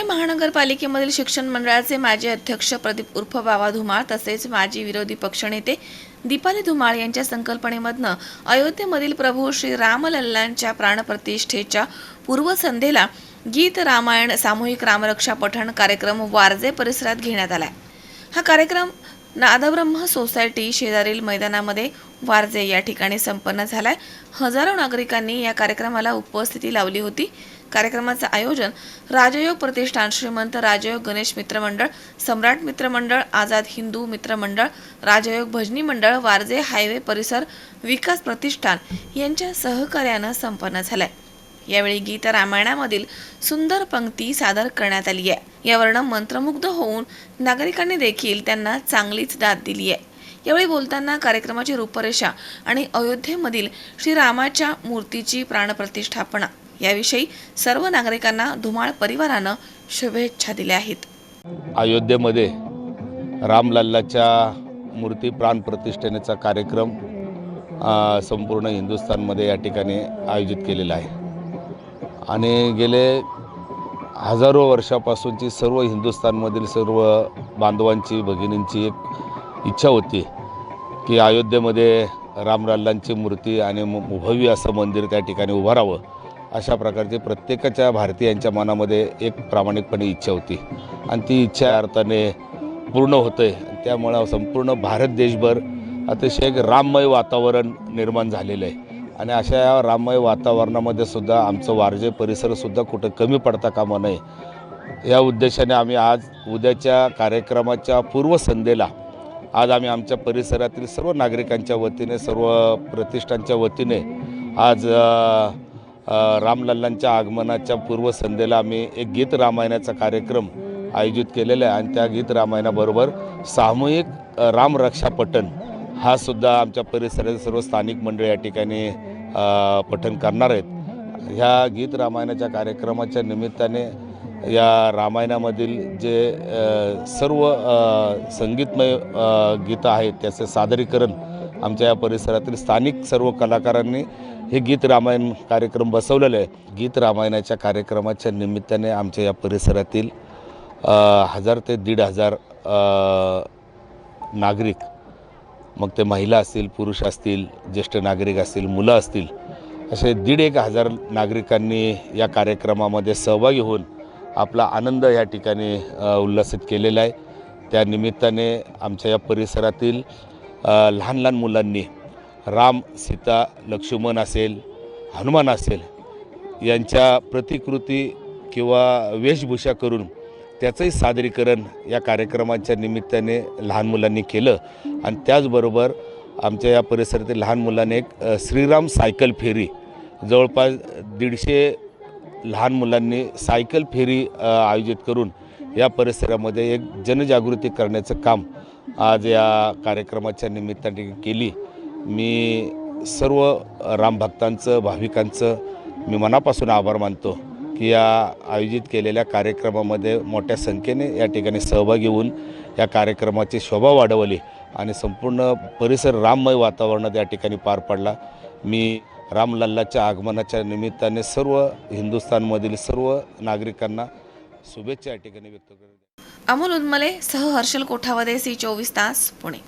ठाणे महानगरपालिकेमधील शिक्षण मंडळाचे माजी अध्यक्ष प्रदीप उर्फ बाबा धुमाळ तसेच माजी विरोधी पक्षनेते दीपाली धुमाळ यांच्या संकल्पनेमधनं अयोध्येमधील प्रभू श्री रामलल्लांच्या प्राणप्रतिष्ठेच्या पूर्वसंध्येला गीत रामायण सामूहिक रामरक्षा पठण कार्यक्रम वारजे परिसरात घेण्यात आला हा कार्यक्रम नादब्रह्म सोसायटी शेजारील मैदानामध्ये वारजे या ठिकाणी संपन्न झालाय. हजारो नागरिकांनी या कार्यक्रमाला उपस्थिती लावली होती. कार्यक्रमाचं आयोजन राजयोग प्रतिष्ठान श्रीमंत राजयोग गणेश मित्रमंडळ सम्राट मित्रमंडळ आझाद हिंदू मित्रमंडळ राजयोग भजनी मंडळ वारजे हायवे परिसर विकास प्रतिष्ठान यांच्या सहकार्यानं संपन्न झालंय. यावेळी गीत रामायणामधील सुंदर पंक्ती सादर करण्यात आली आहे. यावरनं मंत्रमुग्ध होऊन नागरिकांनी देखील त्यांना चांगलीच दाद दिली आहे. यावेळी बोलताना कार्यक्रमाची रूपरेषा आणि अयोध्येमधील श्रीरामाच्या मूर्तीची प्राणप्रतिष्ठापना याविषयी सर्व नागरिकांना धुमाळ परिवारानं शुभेच्छा दिल्या आहेत. अयोध्येमध्ये रामलल्लाच्या मूर्ती प्राण प्रतिष्ठेनेचा कार्यक्रम संपूर्ण हिंदुस्थानमध्ये या ठिकाणी आयोजित केलेला आहे. आणि गेले हजारो वर्षापासूनची सर्व हिंदुस्थानमधील सर्व बांधवांची भगिनींची एक इच्छा होती की अयोध्येमध्ये रामलल्लांची मूर्ती आणि भव्य असं मंदिर त्या ठिकाणी उभं राहावं अशा प्रकारची प्रत्येकाच्या भारतीयांच्या मनामध्ये एक प्रामाणिकपणे इच्छा होती. आणि ती इच्छा अर्थाने पूर्ण होतं आहे त्यामुळं संपूर्ण भारत देशभर अतिशय एक राममय वातावरण निर्माण झालेलं आहे. आणि अशा या राममय वातावरणामध्ये सुद्धा आमचं वारजे परिसरसुद्धा कुठं कमी पडता कामा नये. या उद्देशाने आम्ही आज उद्याच्या कार्यक्रमाच्या पूर्वसंध्येला आज आम्ही आमच्या परिसरातील सर्व नागरिकांच्या वतीने सर्व प्रतिष्ठानच्या वतीने आज रामलल्लांच्या आगमनाच्या पूर्वसंध्येला आम्ही एक गीत रामायणाचा कार्यक्रम आयोजित केलेला आहे. आणि त्या गीत रामायणाबरोबर सामूहिक रामरक्षा पठण हा सुद्धा आमच्या परिसरातील सर्व स्थानिक मंडळी या ठिकाणी पठण करणार आहेत. ह्या गीत रामायणाच्या कार्यक्रमाच्या निमित्ताने या रामायणामधील जे सर्व संगीतमय गीतं आहेत त्याचे सादरीकरण आमच्या या परिसरातील स्थानिक सर्व कलाकारांनी हे गीत रामायण कार्यक्रम बसवलेलं आहे. गीत रामायणाच्या कार्यक्रमाच्या निमित्ताने आमच्या या परिसरातील हजार ते दीड हजार नागरिक मग ते महिला असतील पुरुष असतील ज्येष्ठ नागरिक असतील मुलं असतील असे दीड एक हजार नागरिकांनी या कार्यक्रमामध्ये सहभागी होऊन आपला आनंद या ठिकाणी उल्लसित केलेला आहे. त्या निमित्ताने आमच्या या परिसरातील लहान लहान मुलांनी राम सीता लक्ष्मण असेल हनुमान असेल यांच्या प्रतिकृती किंवा वेशभूषा करून त्याचंही सादरीकरण या कार्यक्रमाच्या निमित्ताने लहान मुलांनी केलं. आणि त्याचबरोबर आमच्या या परिसरातील लहान मुलांनी एक श्रीराम सायकल फेरी जवळपास दीडशे लहान मुलांनी सायकल फेरी आयोजित करून या परिसरामध्ये एक जनजागृती करण्याचं काम आज या कार्यक्रमाच्या निमित्ताने केली. मी सर्व रामभक्तांचं भाविकांचं मी मनापासून आभार मानतो की या आयोजित केलेल्या कार्यक्रमामध्ये मोठ्या संख्येने या ठिकाणी सहभागी होऊन या कार्यक्रमाची शोभा वाढवली आणि संपूर्ण परिसर राममय वातावरणात या ठिकाणी पार पडला. मी रामलल्लाच्या आगमनाच्या निमित्ताने सर्व हिंदुस्थानमधील सर्व नागरिकांना शुभेच्छा या ठिकाणी व्यक्त करतो. अमोल उन्मले सह हर्षल कोठावदे सी चोवीस तास पुणे.